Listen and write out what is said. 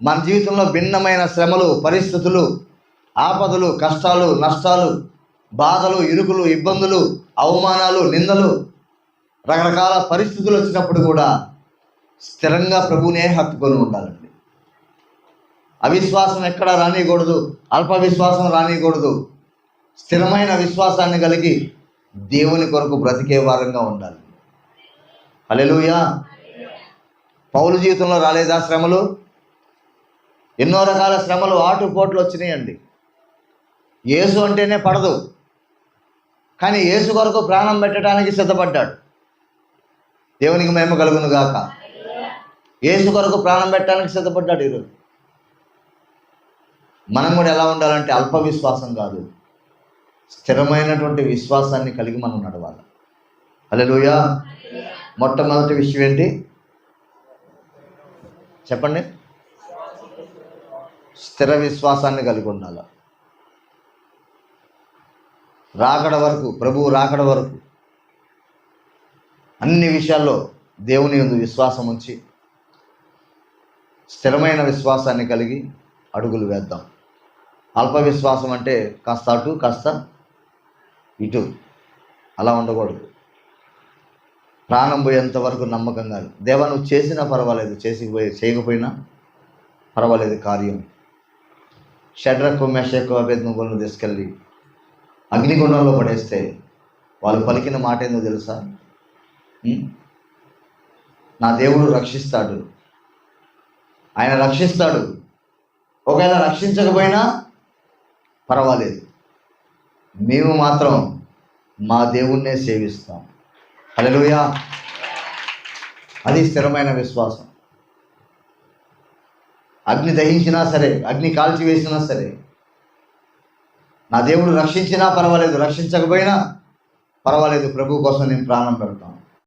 మన జీవితంలో భిన్నమైన శ్రమలు పరిస్థితులు ఆపదలు కష్టాలు నష్టాలు బాధలు ఇరుకులు ఇబ్బందులు అవమానాలు నిందలు రకరకాల పరిస్థితులు వచ్చినప్పుడు కూడా స్థిరంగా ప్రభునే హత్తుకొని ఉండాలండి. అవిశ్వాసం ఎక్కడ రానియకూడదు అల్ప విశ్వాసం రానియకూడదు. స్థిరమైన విశ్వాసాన్ని కలిగి దేవుని కొరకు బ్రతికే వారంగా ఉండాలి. అలెలుయా పౌలు జీవితంలో రాలేదా శ్రమలు? ఎన్నో రకాల శ్రమలు ఆటుపోట్లు వచ్చినాయండి. యేసు అంటేనే పడదు. కానీ యేసు కొరకు ప్రాణం పెట్టడానికి సిద్ధపడ్డాడు. దేవునికి మేము కలుగును గాక. యేసు కొరకు ప్రాణం పెట్టడానికి సిద్ధపడ్డాడు ఈరోజు. మనం కూడా ఎలా ఉండాలంటే అల్ప విశ్వాసం కాదు. స్థిరమైనటువంటి విశ్వాసాన్ని కలిగి మనం నడవాలి. హల్లెలూయా. మొట్టమొదటి విషయం ఏంటి? చెప్పండి. స్థిర విశ్వాసాన్ని కలిగి ఉండాలి. రాకడ వరకు ప్రభువు రాకడ వరకు అన్ని విషయాల్లో దేవుని యందు విశ్వాసం ఉంచి స్థిరమైన విశ్వాసాన్ని కలిగి అడుగులు వేద్దాం. అల్ప విశ్వాసం అంటే కాస్త అటు కాస్త ఇటు. అలా ఉండకూడదు. ప్రాణం పోయేంత వరకు నమ్మకంగా దేవా నువ్వు చేసినా పర్వాలేదు. చేసి చేయకపోయినా పర్వాలేదు కార్యం. షడ్రకు మెషకు అభేదములను తీసుకెళ్ళి అగ్నిగుండంలో పడేస్తే వాళ్ళు పలికిన మాట ఏందో తెలుసా? నా దేవుడు రక్షిస్తాడు. ఆయన రక్షిస్తాడు. ఒకవేళ రక్షించకపోయినా పర్వాలేదు. మేము మాత్రం మా దేవుణ్ణే సేవిస్తాం. హల్లెలూయా. అది స్థిరమైన విశ్వాసం. అగ్ని దహించినా సరే అగ్ని కాల్చి వేసినా సరే నా దేవుడు రక్షించినా పర్వాలేదు రక్షించకపోయినా పర్వాలేదు ప్రభు కోసం నేను ప్రాణం పెడతాను.